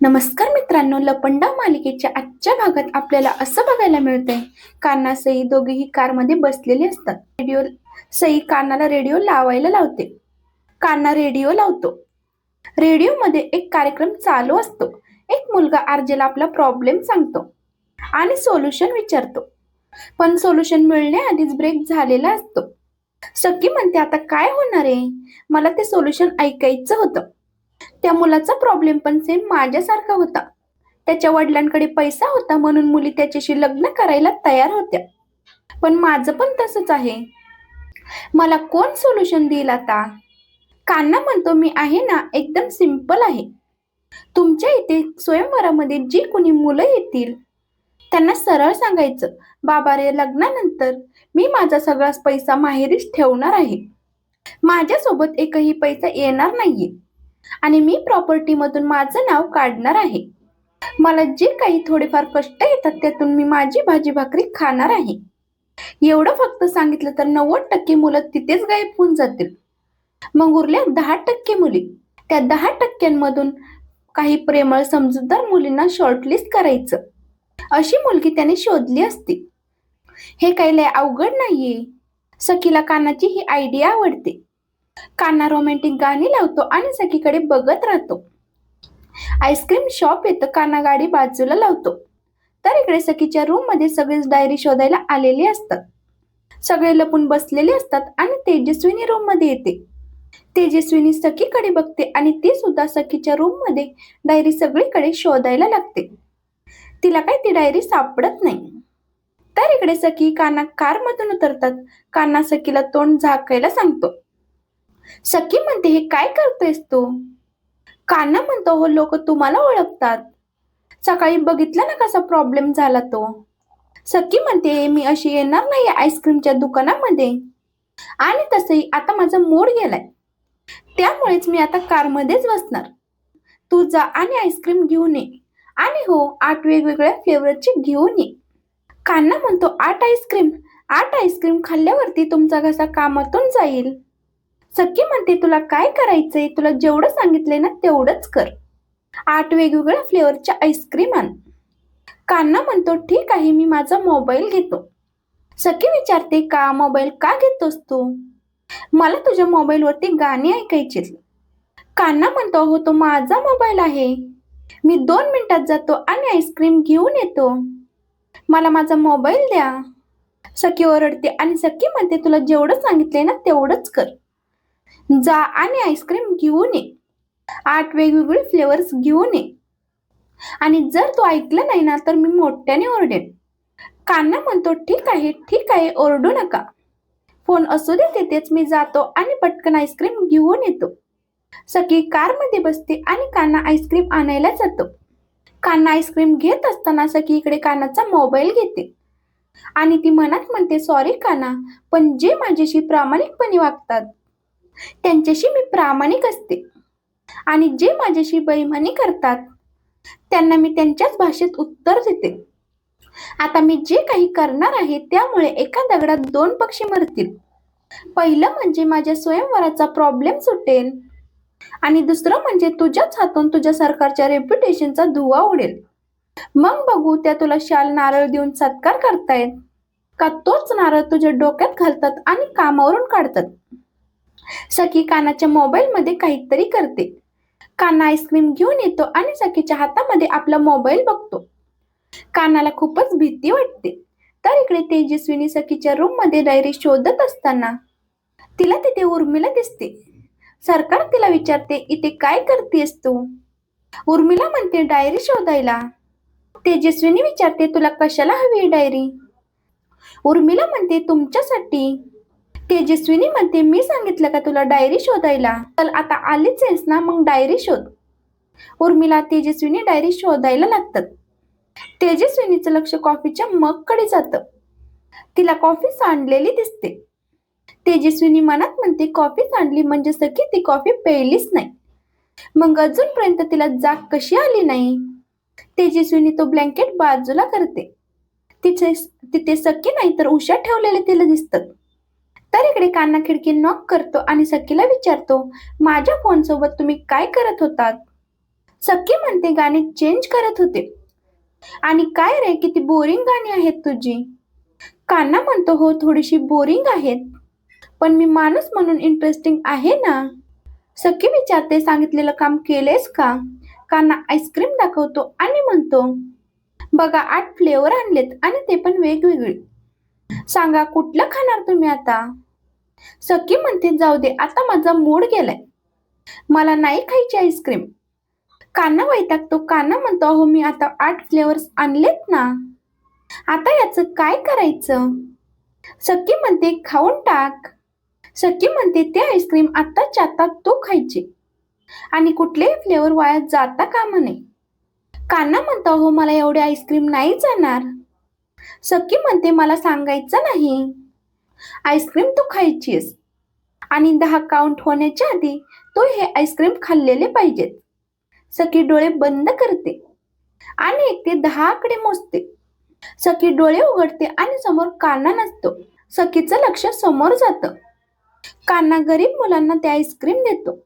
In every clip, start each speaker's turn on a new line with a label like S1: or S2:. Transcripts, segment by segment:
S1: नमस्कार मित्रांनो लपंडा मालिकेच्या आजच्या भागात आपल्याला असं बघायला मिळतंय कान्हा सई दोघेही कारमध्ये बसलेले असतात. रेडिओ सई कानाला रेडिओ लावायला लावते. कान्हा रेडिओ लावतो. रेडिओमध्ये एक कार्यक्रम चालू असतो. एक मुलगा आरजेला आपला प्रॉब्लेम सांगतो आणि सोल्युशन विचारतो. पण सोल्युशन मिळण्याआधीच ब्रेक झालेला असतो. सखी म्हणते आता काय होणार आहे? मला ते सोल्युशन ऐकायचं होतं. त्या मुलाचा प्रॉब्लेम पण सेम माझ्यासारखा होता. त्याच्या वडिलांकडे पैसा होता म्हणून मुली त्याच्याशी लग्न करायला तयार होत्या. पण माझं पण तसंच आहे. मला कोण सोल्युशन देईल आता? कान्हा म्हणतो मी आहे ना एकदम सिंपल आहे. तुमच्या इथे स्वयंवरामध्ये जी कोणी मुलं येतील त्यांना सरळ सांगायचं बाबा रे लग्नानंतर मी माझा सगळा पैसा माहेरीच ठेवणार आहे. माझ्यासोबत एकही पैसा येणार नाहीये. आणि मी प्रॉपर्टीमधून माझं नाव काढणार आहे. मला जे काही थोडेफार कष्ट येतात त्यातून मी माझी भाजी भाकरी खाणार आहे. एवढं फक्त सांगितलं तर नव्वद टक्के मुलं तिथेच गायब होऊन जातील. मग उरल्या दहा टक्के मुली. त्या दहा टक्क्यांमधून काही प्रेमळ समजूतदार मुलींना शॉर्टलिस्ट करायचं. अशी मुलगी त्याने शोधली असती. हे काही लय अवघड नाहीये. सखीला कानाची ही आयडिया आवडते. कान्हा रोमॅन्टिक गाणी लावतो आणि सखीकडे बघत राहतो. आईस्क्रीम शॉप येतं काना गाडी बाजूला लावतो. तर इकडे सखीच्या रूममध्ये सगळेच डायरी शोधायला आलेले असतात. सगळे लपून बसलेले असतात आणि तेजस्विनी रूममध्ये येते. तेजस्विनी सखीकडे बघते आणि ती सुद्धा सखीच्या रूममध्ये डायरी सगळीकडे शोधायला लागते. तिला काही ती डायरी सापडत नाही. तर इकडे सखी काना कार मधून उतरतात. कान्हा सखीला तोंड झाकायला सांगतो. सखी म्हणते हे काय करतोयस तू? कान्हा म्हणतो हो लोक तुम्हाला ओळखतात. सकाळी बघितलं ना कसा प्रॉब्लेम झाला तो. सखी म्हणते मी अशी येणार नाही आईस्क्रीमच्या दुकानामध्ये. आणि तसंही आता माझा मूड गेलाय. त्यामुळेच मी आता कारमध्येच बसणार. तू जा आणि आईस्क्रीम घेऊन ये. आणि हो आठ वेगवेगळ्या फ्लेवरची घेऊन ये. कान्हा म्हणतो आठ आईस्क्रीम आठ आईस्क्रीम खाल्ल्यावरती तुमचा घसा कामातून जाईल? सखी म्हणते तुला काय करायचंय? तुला जेवढं सांगितलंय ना तेवढंच कर. आठ वेगवेगळ्या फ्लेवरच्या आईस्क्रीम आण. कान्हा म्हणतो ठीक आहे मी माझा मोबाईल घेतो. सखी विचारते का मोबाईल का घेतोस तू? मला तुझ्या मोबाईलवरती गाणी ऐकायची कान्हा म्हणतो हो तो माझा मोबाईल आहे. मी दोन मिनिटात जातो आणि आईस्क्रीम घेऊन येतो. मला माझा मोबाईल द्या. सखी ओरडते आणि सखी म्हणते तुला जेवढं सांगितलंय ना तेवढंच कर. जा आणि आईस्क्रीम घेऊन ये. आठ वेगवेगळे फ्लेवर्स घेऊन ये. आणि जर तू ऐकलं नाही ना तर मी मोठ्याने ओरडेन. कान्हा म्हणतो ठीक आहे ठीक आहे ओरडू नका. फोन असू दे तिथेच मी जातो आणि पटकन आईस्क्रीम घेऊन येतो. सखी कारमध्ये बसते आणि कान्हा आईस्क्रीम आणायला जातो. कान्हा आईस्क्रीम घेत असताना सखी इकडे कानाचा मोबाईल घेते. आणि ती मनात म्हणते सॉरी काना पण जे माझ्याशी प्रामाणिकपणे वागतात त्यांच्याशी मी प्रामाणिक असते. आणि जे माझ्याशी बैमानी करतात त्यांना मी त्यांच्याच भाषेत उत्तर देते. आता मी जे काही करणार आहे त्यामुळे एका दगडात दोन पक्षी मरतील. पहिलं म्हणजे माझ्या स्वयंवराचा प्रॉब्लेम सुटेल आणि दुसरं म्हणजे तुझ्याच हातून तुझ्या सरकारच्या रेप्युटेशनचा धुवा उडेल. मग बघू त्या तुला शाल नारळ देऊन सत्कार करतायत का तोच नारळ तुझ्या डोक्यात घालतात आणि कामावरून काढतात? सखी कानाच्या मोबाईलमध्ये काहीतरी करते. काना आईस्क्रीम घेऊन येतो आणि सखीच्या हातामध्ये आपला मोबाईल बघतो. कानाला खूपच भीती वाटते. तर इकडे तेजस्विनी सखीच्या रूममध्ये डायरी शोधत असताना तिला तिथे उर्मिला दिसते. सरकार तिला विचारते इथे काय करतेस तू? उर्मिला म्हणते डायरी शोधायला. तेजस्विनी विचारते तुला कशाला हवी डायरी उर्मिला म्हणते तुमच्यासाठी. तेजस्विनी म्हणते मी सांगितलं का तुला डायरी शोधायला? चल आता आलीच आहेस ना मग डायरी शोध. उर्मिला तेजस्विनी डायरी शोधायला लागतात. तेजस्विनीचं लक्ष कॉफीच्या मग कडे जातं. तिला कॉफी सांडलेली दिसते. तेजस्विनी मनात म्हणते कॉफी सांडली म्हणजे सखी ती कॉफी प्यायलीच नाही. मग अजूनपर्यंत तिला जाग कशी आली नाही? तेजस्विनी तो ब्लँकेट बाजूला करते. तिथे तिथे सखी नाही तर उशा ठेवलेले तिला दिसतं तर इकडे कान्हा खिडकी नॉक करतो आणि सखीला विचारतो माझ्या फोन सोबत तुम्ही काय करत होतात? सखी म्हणते गाणे चेंज करत होते. आणि काय रे किती बोरिंग गाणी आहेत तुझी. कान्ना म्हणतो हो थोडीशी बोरिंग आहेत पण मी माणूस म्हणून इंटरेस्टिंग आहे ना? सखी विचारते सांगितलेलं काम केलेस का? कान्ना आईस्क्रीम दाखवतो आणि म्हणतो बघा आठ फ्लेवर आणलेत आणि ते पण वेगवेगळे. सांगा कुठलं खाणार तुम्ही आता? सखी म्हणते जाऊ दे आता माझा मूड गेलाय. मला नाही खायची आईस्क्रीम. कान्हा वैतागतो काना म्हणतो अहो मी आता आठ फ्लेवर्स आणलेत ना. आता याचं काय करायचं? सखी म्हणते खाऊन टाक. सखी म्हणते ते आईस्क्रीम आत्ताच्या आता तो खायचे. आणि कुठलेही फ्लेवर वाया जाता कामा नये. कान्हा म्हणतो अहो मला एवढे आईस्क्रीम नाही जाणार. सखी म्हणते मला सांगायचं नाही. आईस्क्रीम तू खायचीस. आणि दहा काउंट होण्याच्या आधी तो हे आईस्क्रीम खाल्लेले पाहिजेत. सखी डोळे बंद करते आणि एक ते दहा आकडे मोजते. सखी डोळे उघडते आणि समोर कान्हा नसतो. सखीचं लक्ष समोर जातं. कान्हा गरीब मुलांना ते आईस्क्रीम देतो.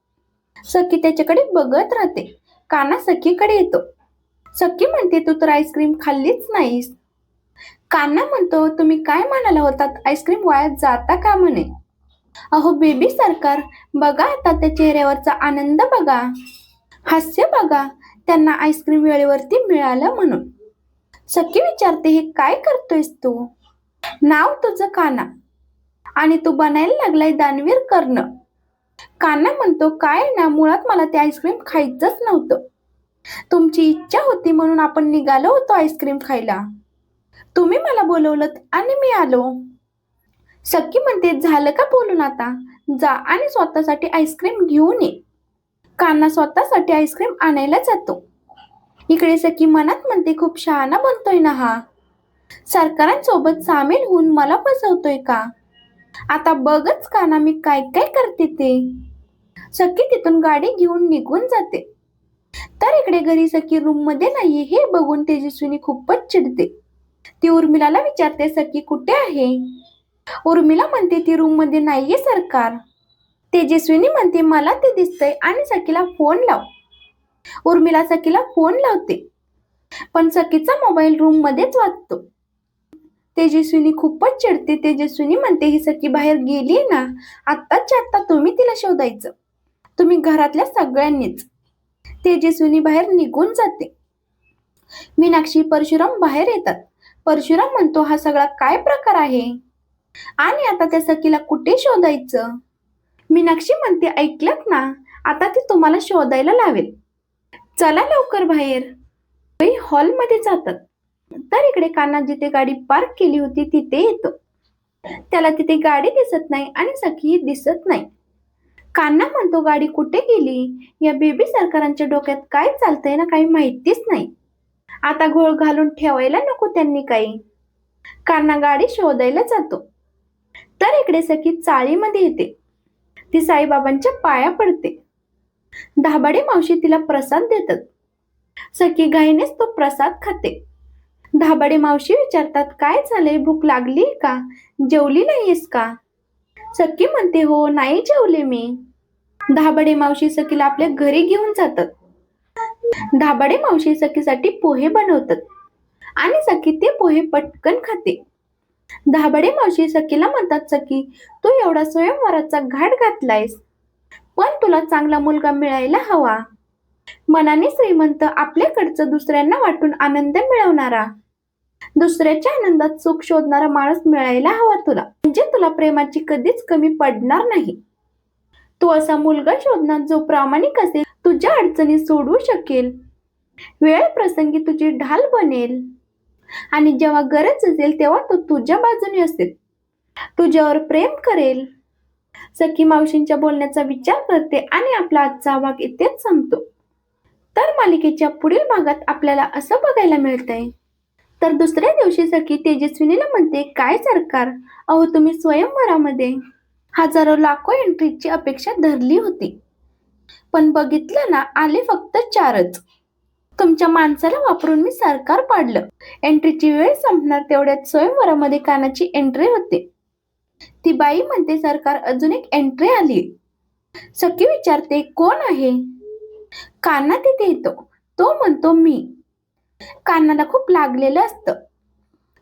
S1: सखी त्याच्याकडे बघत राहते. कान्हा सखीकडे येतो. सखी म्हणते तू तर आईस्क्रीम खाल्लीच नाहीस. कान्हा म्हणतो तुम्ही काय म्हणाला होतात? आईस्क्रीम वाया जाता का म्हणे? अहो बेबी सरकार बघा आता त्या चेहऱ्यावरचा आनंद बघा. हास्य बघा. त्यांना आईस्क्रीम वेळेवरती मिळालं म्हणून. सखी विचारते हे काय करतोयस तू? नाव तुझं काना आणि तू बनायला लागलाय दानवीर कर्ण. काना म्हणतो काय ना मुळात मला ते आईस्क्रीम खायचंच नव्हतं. तुमची इच्छा होती म्हणून आपण निघालो होतो आईस्क्रीम खायला. तुम्ही मला बोलवलं आणि मी आलो. सखी म्हणते झालं का बोलून आता? जा आणि स्वतःसाठी आईस्क्रीम घेऊन ये. कान्हा स्वतःसाठी आईस्क्रीम आणायला जातो. इकडे सखी मनात म्हणते खूप शहाणा बनतोय ना हा. सरकारांसोबत सामील होऊन मला फसवतोय का? आता बघच काना मी काय काय करते ते. सखी तिथून गाडी घेऊन निघून जाते. तर इकडे घरी सखी रूममध्ये नाही हे बघून तेजस्विनी खूपच चिडते. ती उर्मिलाला विचारते सखी कुठे आहे? उर्मिला म्हणते ती रूममध्ये नाहीये सरकार. तेजस्विनी म्हणते मला ते दिसतंय. आणि सखीला फोन लाव. उर्मिला सखीला फोन लावते. पण सखीचा मोबाईल रूम मध्येच वाजतो तेजस्विनी खूपच चिडते. तेजस्विनी म्हणते ही सखी बाहेर गेली ना आत्ताच्या आत्ता तुम्ही तिला शोधायचं. तुम्ही घरातल्या सगळ्यांनीच. तेजस्विनी बाहेर निघून जाते. मीनाक्षी परशुराम बाहेर येतात. परशुराम म्हणतो हा सगळा काय प्रकार आहे? आणि आता त्या सखीला कुठे शोधायचं? मीनाक्षी म्हणते ऐकलत ना आता ती तुम्हाला शोधायला लावेल. चला लवकर बाहेर. हॉलमध्ये जातात. तर इकडे कान्हा जिथे गाडी पार्क केली होती तिथे येतो. त्याला तिथे गाडी दिसत नाही आणि सखी दिसत नाही. कान्हा म्हणतो गाडी कुठे गेली? या बेबी सरकारांच्या डोक्यात काय चालतंय ना काही माहितीच नाही. आता घोळ घालून ठेवायला नको त्यांनी काही. कान्हा गाडी शोधायला जातो. तर इकडे सखी चाळीमध्ये येते. ती साईबाबांच्या पाया पडते. धाबाडे मावशी तिला प्रसाद देतात. सखी घाईनेच तो प्रसाद खाते. धाबाडे मावशी विचारतात काय झालंय? भूक लागली का? जेवली नाहीयेस का? सखी म्हणते हो नाही जेवले मी. धाबाडे मावशी सखीला आपल्या घरी घेऊन जातात. धाबाडे मावशी सखीसाठी पोहे बनवतात. आणि सखी ते पोहे पटकन खाते. धाबाडे मावशी सखीला म्हणतात सखी तू एवढा स्वयंवराचा घाट घातलायस. पण तुला चांगला मुलगा मिळायला हवा. मनाने श्रीमंत आपल्याकडचं दुसऱ्यांना वाटून आनंद मिळवणारा. दुसऱ्याच्या आनंदात सुख शोधणारा माणूस मिळायला हवा तुला. म्हणजे तुला प्रेमाची कधीच कमी पडणार नाही. तू असा मुलगा शोधणार जो प्रामाणिक असेल तुझ्या अडचणी सोडवू शकेल. वेळ प्रसंगी तुझी ढाल बनेल. आणि जेव्हा गरज असेल तेव्हा तो तुझ्या बाजूने असेल. तुझ्यावर प्रेम करेल. सखी मावशींच्या बोलण्याचा विचार करते आणि आपला आजचा भाग इथेच संपतो. तर मालिकेच्या पुढील भागात आपल्याला असं बघायला मिळतंय. तर दुसऱ्या दिवशी सखी तेजस्विनीला म्हणते काय सरकार? अहो तुम्ही स्वयंवरामध्ये. हजारो लाखो एंट्रीची अपेक्षा धरली होती. पण बघितलं ना आले फक्त चारच. तुमच्या माणसाला वापरून मी सरकार पाडलं. एंट्रीची वेळ संपणार तेवढ्यात स्वयंवरामध्ये कानाची एंट्री होते. ती बाई म्हणते सरकार अजून एक एंट्री आली सखी विचारते कोण आहे? कान्हा तिथे येतो. तो म्हणतो मी. कान्हाला खूप लागलेलं असतं.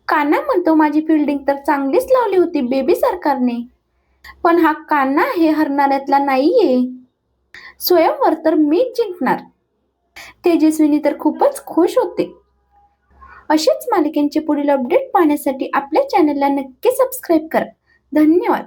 S1: कान्हा म्हणतो माझी फिल्डिंग तर चांगलीच लावली होती बेबी सरकारने. पण हा कान्हा हे हरणाऱ्यातला नाहीये. स्वयंवर तर मीच जिंकणार. तेजस्विनी तर खूपच खुश होते. अशीच मालिकेंचे पुढील अपडेट पाहण्यासाठी आपल्या चॅनलला नक्की सबस्क्राईब करा. धन्यवाद.